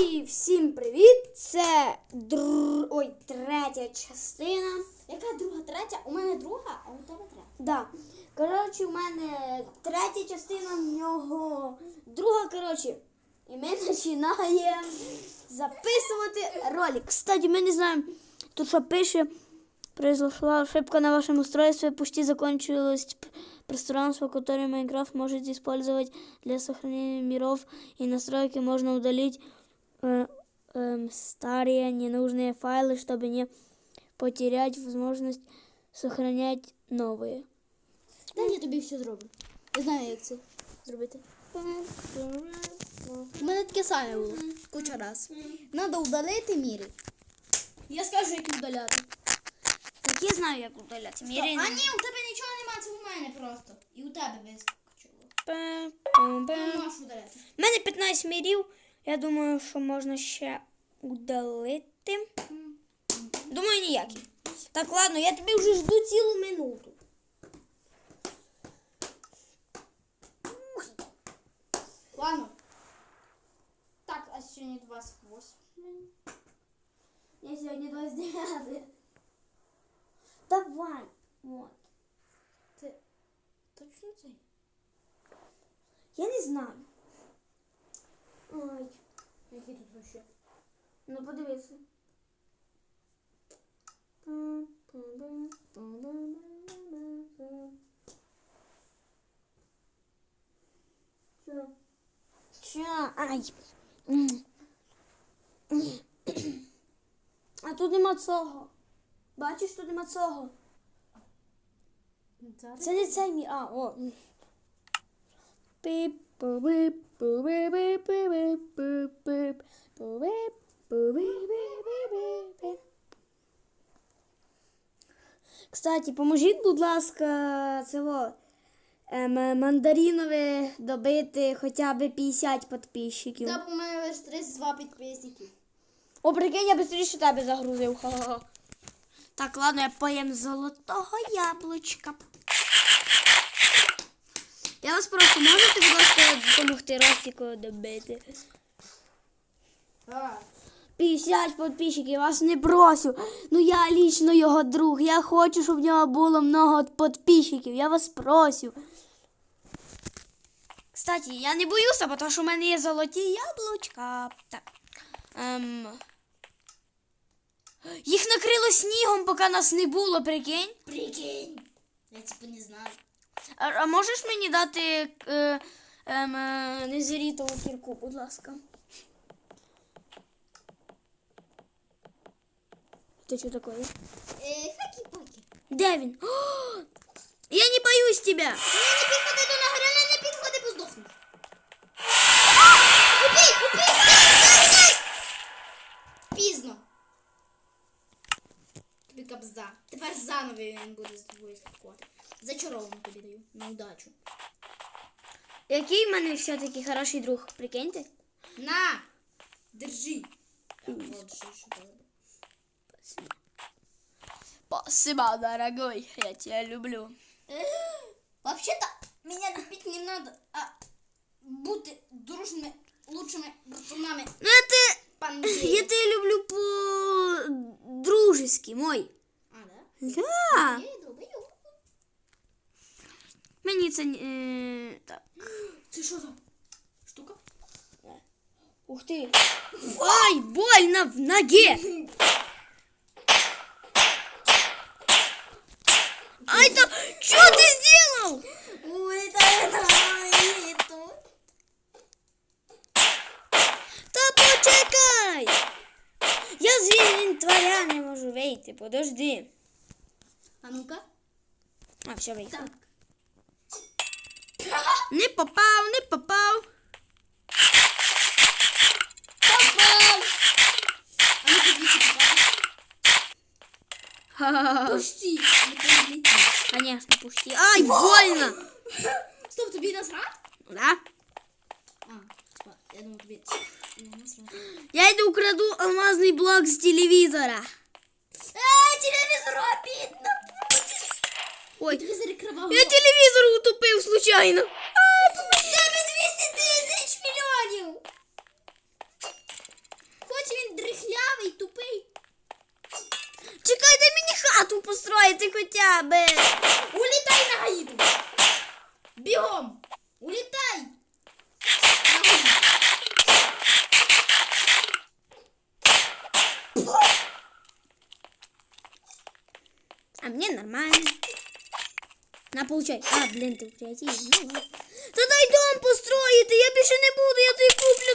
І всім привіт! Це др... Ой, третя частина. Яка друга, третя? У мене друга, а у тебе третя. Да. Коротше, у мене третя частина, в нього друга, коротше. І ми починаємо записувати ролик. Кстати, ми не знаємо, тут що пише. Произошла ошибка на вашем устройстве, почти закончилось пространство, которое Майнкрафт может использовать для сохранения миров и настройки можно удалить э, эм, старые ненужные файлы, чтобы не потерять возможность сохранять новые. Дай я тобі все зроблю. Я знаю, як це зробити. У мене таке саме було. Куча раз. Надо удалити міри. Я скажу, як удаляти. Так я знаю, як удаляти. А ні, у тебе нічого нема, це у мене просто. І у тебе вискочило. Не можеш удаляти. У мене 15 мірів. Я думаю, що можна ще удалити. Думаю, ніякий. Так, ладно, я тобі вже жду цілу минуту. Ладно. Так, а сьогодні 28. Я сьогодні 29. Давай. Вот. Ти точно це? Я не знаю. Ой, Який тут вообще? ну подивися. Що? Що? Ай. А тут нема цього. Бачиш, тут нема цього. Це не цей мій. А, о. Пип, Кстати, поможіть, будь ласка, цього ем, мандарінове добити хоча б 50 підписчиків. Та у мене лише 32 підписники. О, прикинь, я швидше тебе загрузив. Ха -ха -ха. Так, ладно, я поїм золотого яблучка. Я вас прошу, можете, будь ласка, допомогти Ростіку добити? 50 підписчиків, я вас не просю. Ну я лічно його друг. Я хочу, щоб в нього було много підписчиків. Я вас просю. Кстати, я не боюся, тому що в мене є золоті яблучка. Так. Ем... Їх накрило снігом, поки нас не було, прикинь. Прикинь. Я типу не знаю. А можеш мені дати е, ем, е, незерітову кірку, будь ласка. Ты что такое? Хаки-паки. Девин. Я не боюсь тебя. Я не підходи до нагоря, не підходи, бо здохну. Убей, убей, Пізно. Тобі кабза. Тепер заново він буде з тобою слідкувати. Зачаровану тобі даю. На удачу. Який в мене все-таки хороший друг, прикиньте? На! Держи. Так, от що, що треба. Спасибо, дорогой, я тебя люблю. Вообще-то, меня любить не надо, а бути дружными, лучшими братунами. Ну, те, я тебе люблю по-дружески, мой. А, да? Да. Я долбою. Мені це... Е, так. Це що за штука? Ух ты. Ай, больно в ноге. Ай, да, что ты сделал? Улетає на тут. Та почекай. Я з інвентаря не можу вийти, подожди. А ну-ка. А, все, виїхав. Так. Не попав, не попав. Попав! А ну подивіться, попав. Ха-ха-ха. Пусти. Не полетіть. Конечно, пусти. Ай, больно. Стоп, тобі насрать? Да? А, стоп, я думаю, тобі не насрать. Я йду украду алмазний блок з телевізора. Эй, телевизор обидно будет. Ой, Телевизор кровавый. я телевізор утопив случайно. Тебе 200 тисяч мільйонів. дрихлявий, тупий. Чекай, дай мені хату построїти хоча б. Улітай на Гаїду! Бігом! Улітай! А мне нормально. На, получай. А, блин, ти в. Ну, ладно. Дай дом построїти, я більше не буду, я тобі куплю.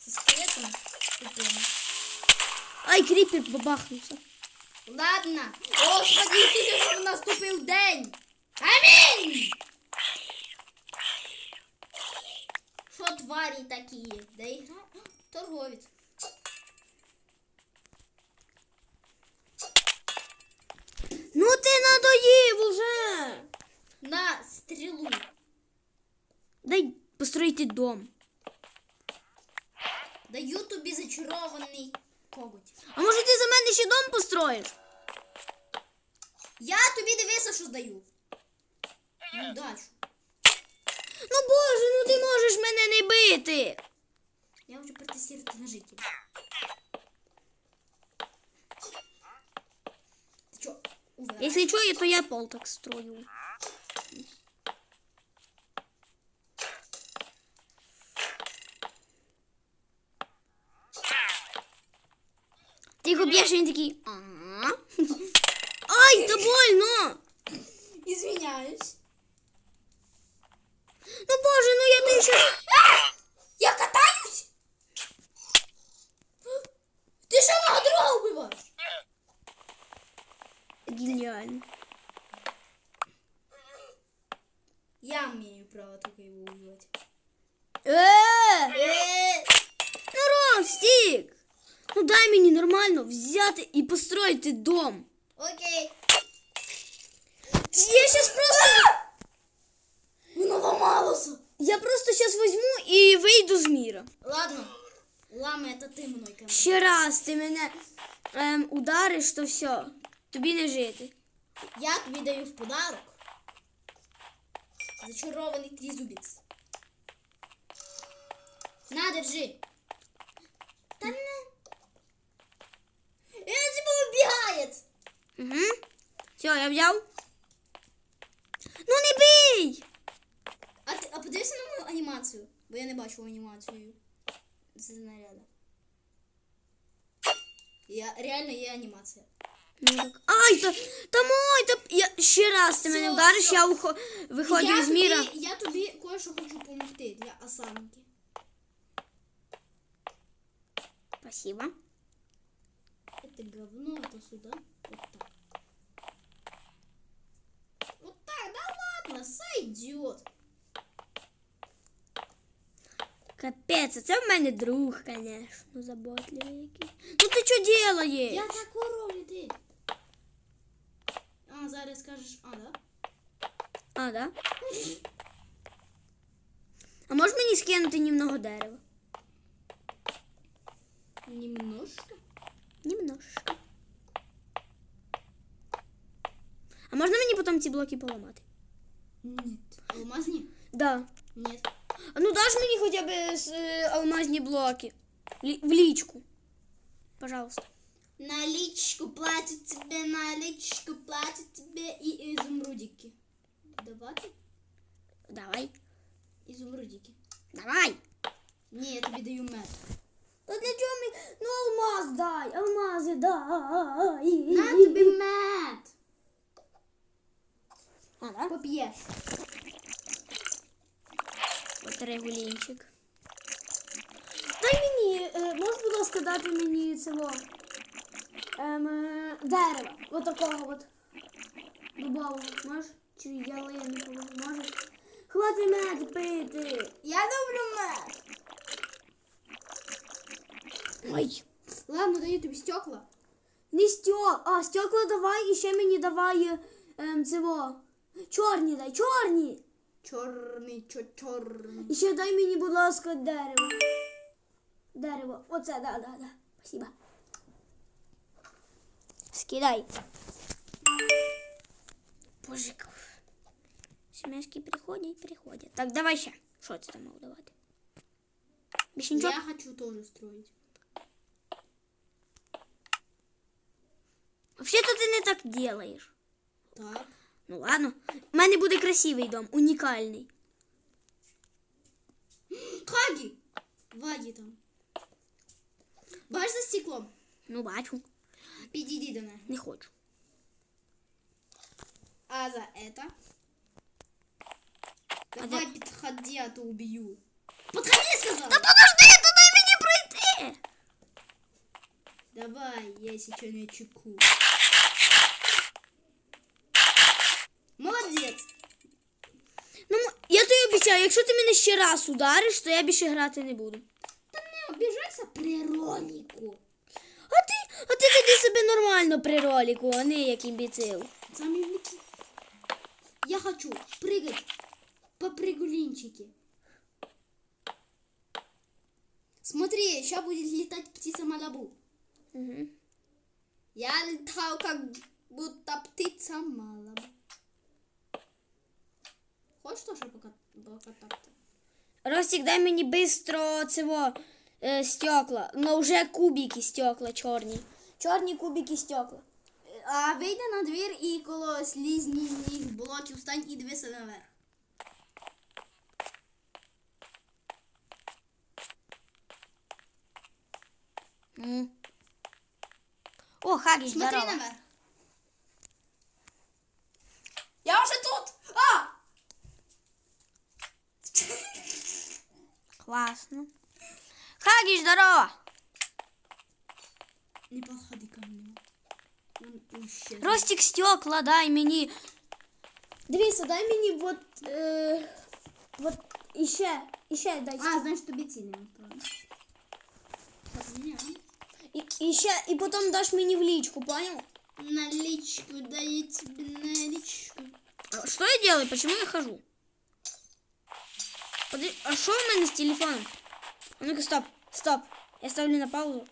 Зі скелетом. Ай, кріпер бабахнувся. Ладно. Господи, Ісусе, щоб наступив день. Амінь! Що тварі такі? Де ігра? Торговець. Ну ти надоїв уже. На стрілу. Дай построїти дом. Даю тобі зачарований коготь. А може ти за мене ще дом построїш? Я тобі дивися, що здаю. Удачу. Ну боже, ну ти можеш мене не бити. Я хочу протестувати на жителя. Ти чо? Увела? Якщо що, то я пол так строю. Ти його б'єш, і він такий. «А?» Ай, це больно! Извиняюсь. Ну боже, ну я тобі щось. Я катаюсь? Ти що мого друга вбиваєш? Геніально. Я вмію право таке його убивати. Е! Ну, Ростік! Ну дай мені нормально взяти і построїти дом. Окей. Я щас просто. Воно ламалося. Я просто щас візьму і вийду з міра. Ладно. Лама, это ти мною керуєш. Ще раз ти мене ем, удариш, то все. Тобі не жити. Я тобі даю в подарок. Зачарований трізубець. На, держи. Угу. Все, я взяв. Ну не бий! А ти а подивися на мою анімацію, бо я не бачу анімацію з снаряда. Я реально є анімація. Ну, так. Ай, та, та мой, та я ще раз ти мене Всьо, вдариш, всьо. я ухо, виходжу я з міра. Тобі, я тобі кое-що хочу допомогти для осанки. Спасибо. Это говно, это сюда. Капець, це в мене друг, звісно, заботливий який. Ну ти що делаєш? Я таку роблю ти. А, зараз скажеш, а, да? А, да? А можеш мені скинути немного дерева? Немножко. Немножко. А можна мені потім ці блоки поламати? Нет. Алмазні? Да. Нет. А ну даш мені хоча б е, алмазні блоки. Лі- в лічку. Пожалуйста. Наличку платят тебе, наличку платят тебе и изумрудики. Давати? Давай. Изумрудики. Давай. Ні, я тобі даю мед. Та для чого мені? Ну алмаз дай, алмази дай. На тобі мед. А, да? Поп'єш. От регулінчик. Дай мені, е, можеш, будь ласка, дати мені цього ем, е, дерева. От такого от. Дубового. Можеш? Чи ялинкового? Можеш? Хватить мед пити. Я люблю мед. Ой. Ладно, даю тобі стекла. Не стек, а стекла давай і ще мені давай е, ем, цього. Чорні дай, чорні. Чорний, чо чорний. І ще дай мені, будь ласка, дерево. Дерево. Оце, да, да, да. Спасибо. Скидай. Божик. Смешки приходять, приходять. Так, давай ще. Що це там мав давати? Більше нічого? Я хочу тоже строить. Взагалі-то ти не так делаєш. Так. Ну ладно. У мене буде красивий дом, унікальний. Хаги! Ваги там. Бачиш за стеклом? Ну, бачу. Підійди до неї. Не хочу. А за это? Давай подходи, а то убью. Подходи, сказал! Та подожди, то дай мені пройти. Давай, я сейчас не чеку. Я якщо ти мене ще раз удариш, то я більше грати не буду. Та не обіжайся при ролику. А ти, а ти веди себе нормально при ролику, а не як імбіцил. Замельники. Я хочу прыгать по прыгулинчике. Смотри, сейчас будет летать птица Малабу. Угу. Я летал как будто птица Малабу. Хочешь тоже пока- покататься? Ростик, дай мені бистро цього е, стекла. Ну вже кубики стекла чорні. Чорні кубики стекла. А вийди на двір і коло слізних блоків стань і дивися наверх. О, Хагі, Смотри здорово. наверх. Класно. Хагі, здорово. Не подходи ко мне. Он вообще... Ростик стекла, дай мені. Дивися, дай мені вот, е, вот іще, іще дай. А, значит, тобі ці не впали. Так, мене. І, і ще, і потім даш мені в лічку, понял? Наличку, дай тебе наличку. А Что я делаю? Почему я хожу? Подожди, а что у меня с телефоном? А ну-ка, стоп, стоп. Я ставлю на паузу.